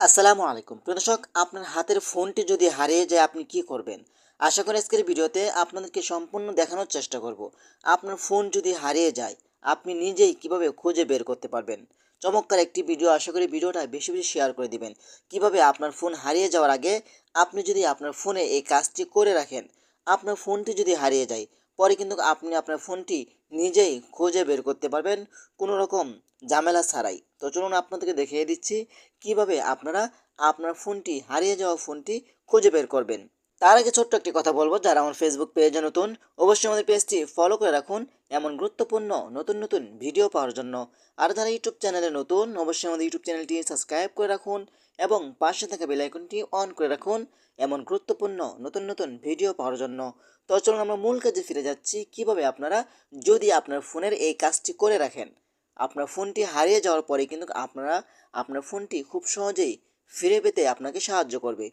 আসসালামু আলাইকুম। প্রিয় দর্শক, আপনার হাতের ফোনটি যদি হারিয়ে যায়, আপনি কি করবেন? আশা করি আজকের ভিডিওতে আপনাদেরকে সম্পূর্ণ দেখানোর চেষ্টা করব। আপনার ফোন যদি হারিয়ে যায়, আপনি নিজেই কীভাবে খুঁজে বের করতে পারবেন? চমৎকার একটি ভিডিও। আশা করি ভিডিওটা বেশি বেশি শেয়ার করে দিবেন। কীভাবে আপনার ফোন হারিয়ে যাওয়ার আগে আপনি যদি আপনার ফোনে এই কাজটি করে রাখেন, আপনার ফোনটি যদি হারিয়ে যায় পরে কিন্তু আপনি আপনার ফোনটি নিজেই খুঁজে বের করতে পারবেন কোনো রকম ঝামেলা ছাড়াই। তো চলুন আপনাদেরকে দেখিয়ে দিচ্ছি কীভাবে আপনারা আপনার ফোনটি, হারিয়ে যাওয়া ফোনটি খুঁজে বের করবেন। তার আগে ছোট্ট একটি কথা বলব, যারা আমার ফেসবুক পেজে নতুন, অবশ্যই আমাদের পেজটি ফলো করে রাখুন এমন গুরুত্বপূর্ণ নতুন নতুন ভিডিও পাওয়ার জন্য। আর যারা ইউটিউব চ্যানেলে নতুন, অবশ্যই আমাদের ইউটিউব চ্যানেলটি সাবস্ক্রাইব করে রাখুন এবং পাশে থাকা বেল আইকনটি অন করে রাখুন এমন গুরুত্বপূর্ণ নতুন নতুন ভিডিও পাওয়ার জন্য। তো চলুন আমরা মূল কাজে ফিরে যাচ্ছি, কীভাবে আপনারা যদি আপনার ফোনের এই কাজটি করে রাখেন, আপনার ফোনটি হারিয়ে যাওয়ার পরে কিন্তু আপনারা, আপনার ফোনটি খুব সহজেই ফিরে পেতে আপনাকে সাহায্য করবে।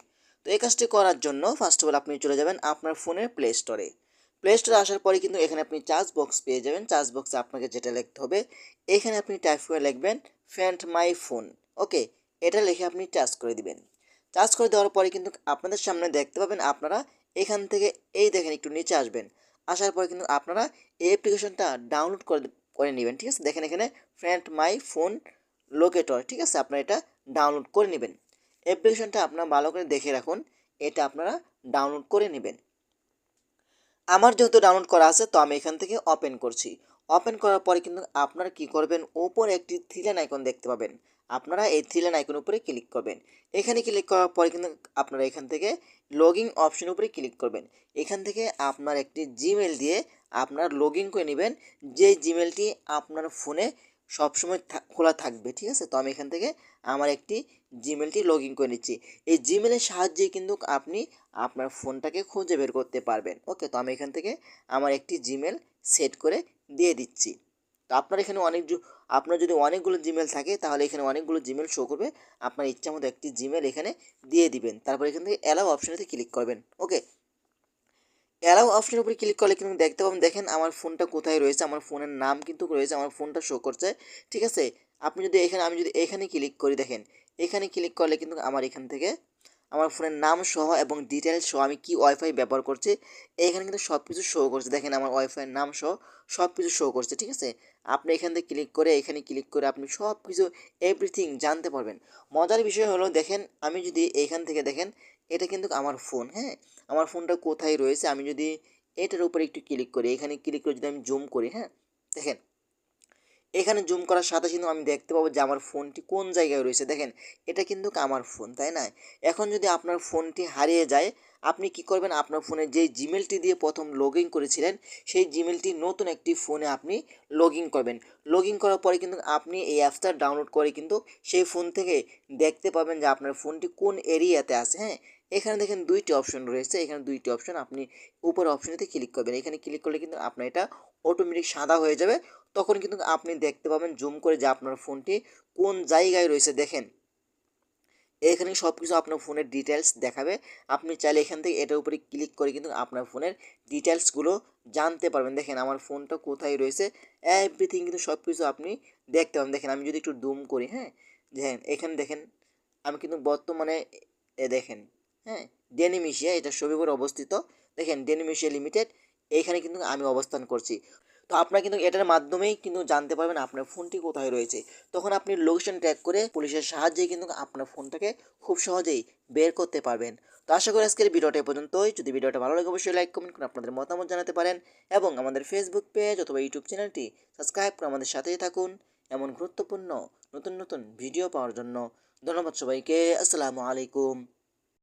তো এই কাজটি করার জন্য ফার্স্ট অফ অল আপনি চলে যাবেন আপনার ফোনের প্লে স্টোরে প্লে স্টোরে আসার পরে কিন্তু এখানে আপনি চার্জ বক্স পেয়ে যাবেন। চার্জ বক্সে আপনাকে যেটা লিখতে হবে, এখানে আপনি টাইপ করে লিখবেন ফ্যান্ট মাই ফোন ওকে এটা লিখে আপনি চার্জ করে দিবেন। চার্জ করে দেওয়ার পরে কিন্তু আপনাদের সামনে দেখতে পাবেন আপনারা এখান থেকে এই দেখেন একটু নিচে আসবেন। আসার পরে কিন্তু আপনারা এই অ্যাপ্লিকেশনটা ডাউনলোড করে করে নেবেন, ঠিক আছে? দেখেন এখানে ফ্রেন্ড মাই ফোন লোকেটর ঠিক আছে? আপনারা এটা ডাউনলোড করে নেবেন। অ্যাপ্লিকেশনটা আপনারা ভালো করে দেখে রাখুন, এটা আপনারা ডাউনলোড করে নেবেন। আমার যেহেতু ডাউনলোড করা আছে, তো আমি এখান থেকে ওপেন করছি। ওপেন করার পরে কিন্তু আপনারা কি করবেন ওপরে একটি থ্রিলাইন আইকন দেখতে পাবেন। আপনারা এই থ্রিলাইন আইকন উপরে ক্লিক করবেন। এখানে ক্লিক করার পরে কিন্তু আপনারা এখান থেকে লগিং অপশন উপরে ক্লিক করবেন। এখান থেকে আপনার একটি জিমেল দিয়ে আপনার লগ ইন করে নেবেন। যে জিমেলটি আপনার ফোনে সবসময় খোলা থাকবে, ঠিক আছে? তো আমি এখান থেকে আমার একটি জিমেলটি লগ ইন করে নিচ্ছি। এই জিমেলের সাহায্যে কিন্তু আপনি আপনার ফোনটাকে খুঁজে বের করতে পারবেন। ওকে, তো আমি এখান থেকে আমার একটি জিমেল সেট করে দিয়ে দিচ্ছি। তো আপনার এখানে অনেক আপনার যদি অনেকগুলো জিমেল থাকে, তাহলে এখানে অনেকগুলো জিমেল শো করবে। আপনার ইচ্ছা মতো একটি জিমেল এখানে দিয়ে দিবেন। তারপর এখান থেকে অ্যালাউ অপশানেতে ক্লিক করবেন। ওকে অ্যালাউ অপশনের উপরে ক্লিক করলে কিন্তু দেখতে পাবেন, দেখেন আমার ফোনটা কোথায় রয়েছে, আমার ফোনের নাম কিন্তু রয়েছে, আমার ফোনটা শো করছে, ঠিক আছে? আপনি যদি এখানে, আমি যদি এখানে ক্লিক করি, দেখেন, এখানে ক্লিক করলে কিন্তু আমার এখান থেকে আমার ফোনের নাম সহ এবং ডিটেলস সহ আমি কি ওয়াইফাই ব্যবহার করছি, এখানে কিন্তু সব কিছু শো করছে, দেখেন আমার ওয়াইফাইয়ের নাম সহ সব কিছু শো করছে, ঠিক আছে? আপনি এখান থেকে ক্লিক করে, এখানে ক্লিক করে আপনি সব কিছু এভরিথিং জানতে পারবেন। মজার বিষয় হলো, দেখেন, আমি যদি এখান থেকে, দেখেন এটা কিন্তু আমার ফোন হ্যাঁ? আমার ফোনটা কোথায় রয়েছে আমি যদি এটার উপরে একটু ক্লিক করি, এখানে ক্লিক করে যদি আমি জুম করি হ্যাঁ? দেখেন, এখানে জুম করার সাথে কিন্তু আমি দেখতে পাবো যে আমার ফোনটি কোন জায়গায় রয়েছে। দেখেন, এটা কিন্তু আমার ফোন, তাই না? এখন যদি আপনার ফোনটি হারিয়ে যায় আপনি কি করবেন? আপনার ফোনে যে জিমেলটি দিয়ে প্রথম লগ ইন করেছিলেন, সেই জিমেলটি নতুন একটি ফোনে আপনি লগ ইন করবেন। লগ ইন করার পরে কিন্তু আপনি এই অ্যাপসটা ডাউনলোড করে কিন্তু সেই ফোন থেকে দেখতে পাবেন যে আপনার ফোনটি কোন এরিয়াতে আছে হ্যাঁ? এখানে দেখেন দুইটি অপশন রয়েছে। এখানে দুইটি অপশন আপনি উপর অপশনেতে ক্লিক করবেন। এখানে ক্লিক করলে কিন্তু আপনার এটা অটোমেটিক সাদা হয়ে যাবে। তখন কিন্তু আপনি দেখতে পাবেন জুম করে যে আপনার ফোনটি কোন জায়গায় রয়েছে। দেখেন এখানে সব কিছু আপনার ফোনের ডিটেলস দেখাবে। আপনি চাইলে এখান থেকে এটার উপরে ক্লিক করে কিন্তু আপনার ফোনের ডিটেলসগুলো জানতে পারবেন। দেখেন আমার ফোনটা কোথায় রয়েছে? এভরিথিং কিন্তু সব কিছু আপনি দেখতে পাবেন দেখেন আমি যদি একটু ডুম করি হ্যাঁ? দেখেন, এখানে দেখেন, আমি কিন্তু বর্তমানে, এ দেখেন হ্যাঁ? ডেনিমিশিয়া এটা সবিপুরে অবস্থিত। দেখেন ডেনিমিশিয়া লিমিটেড এইখানে কিন্তু আমি অবস্থান করছি। তো আপনারা কিন্তু এটার মাধ্যমেই কিন্তু জানতে পারবেন আপনার ফোনটি কোথায় রয়েছে। তখন আপনি লোকেশন ট্র্যাক করে পুলিশের সাহায্যে কিন্তু আপনার ফোনটাকে খুব সহজেই বের করতে পারবেন। তো আশা করি আজকের ভিডিওটা পর্যন্তই। যদি ভিডিওটা ভালো লাগে অবশ্যই লাইক কমেন্ট করে আপনাদের মতামত জানাতে পারেন এবং আমাদের ফেসবুক পেজ অথবা ইউটিউব চ্যানেলটি সাবস্ক্রাইব করে আমাদের সাথেই থাকুন এমন গুরুত্বপূর্ণ নতুন নতুন ভিডিও পাওয়ার জন্য। ধন্যবাদ সবাইকে। আসসালামু আলাইকুম।